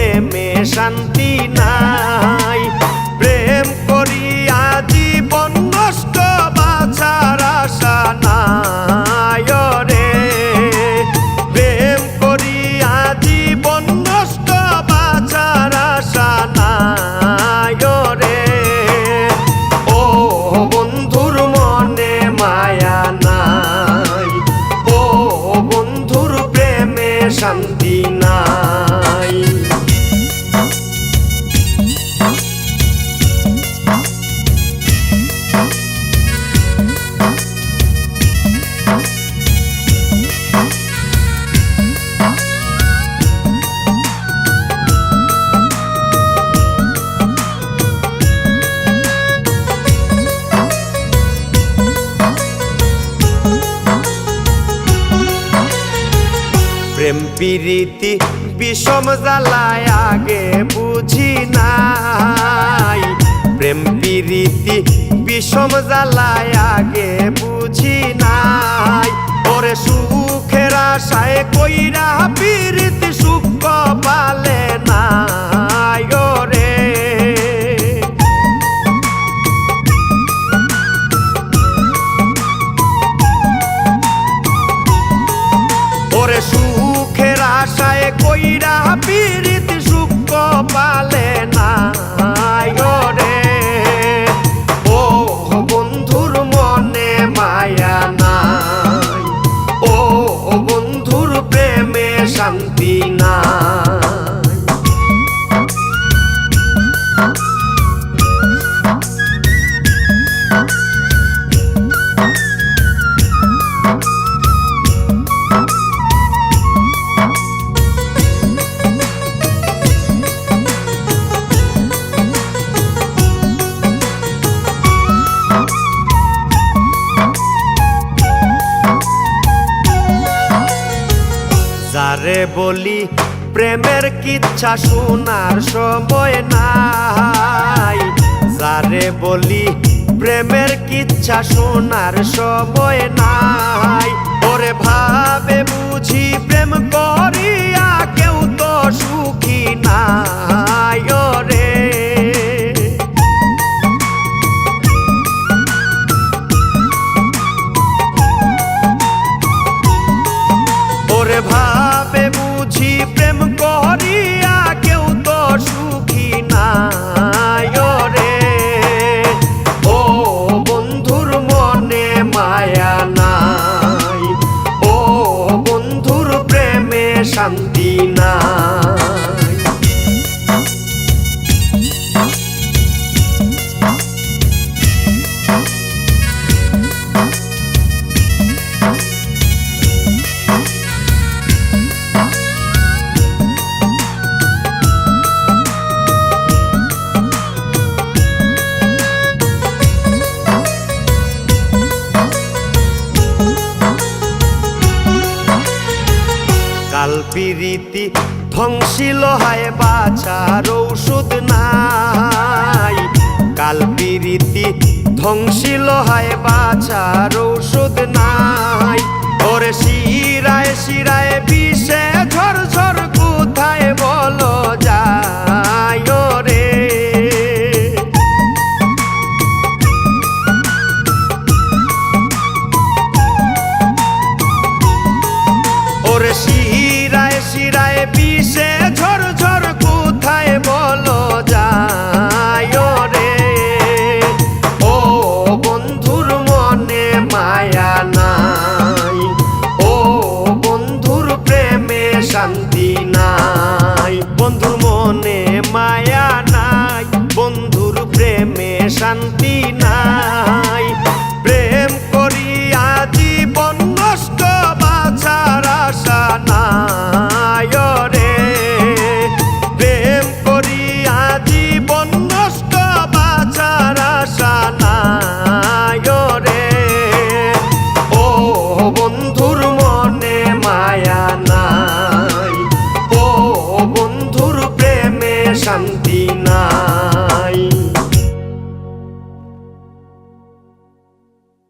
প্রেমে শান্তি নাই। প্রেম করিয়া জীবন নষ্ট বাছার আশা প্রীতি বিষম জ্বালায় আগে বুঝি নাই। প্রেম প্রীতি বিষম জ্বালায় আগে বুঝি নাই। ওরে সুখের আশায় কইরা প্রীতি সুখ পালে নাই যারে বলি, প্রেমের কিচ্ছা শোনার সময় নাই। যারে বলি, প্রেমের কিচ্ছা শোনার সময় নাই। ওরে ভাবে বুঝি প্রেম করিয়া কেউ তো সুখী নাই। প্রেম কেউ তো রে ও বন্ধুর মনে মায়া ও বন্ধুর প্রেমে শান্তি নাই। পিরিতি, ধ্বংসিল হায় বাছার ঔষধ নাই। কাল পিরিতি, ধ্বংসিল হায় বাছার ঔষধ নাই। ওরে শিরায় শিরায় বিষে শান্তি নাই। বন্ধুর মনে মায়া নাই। বন্ধুর প্রেমে শান্তি নাই।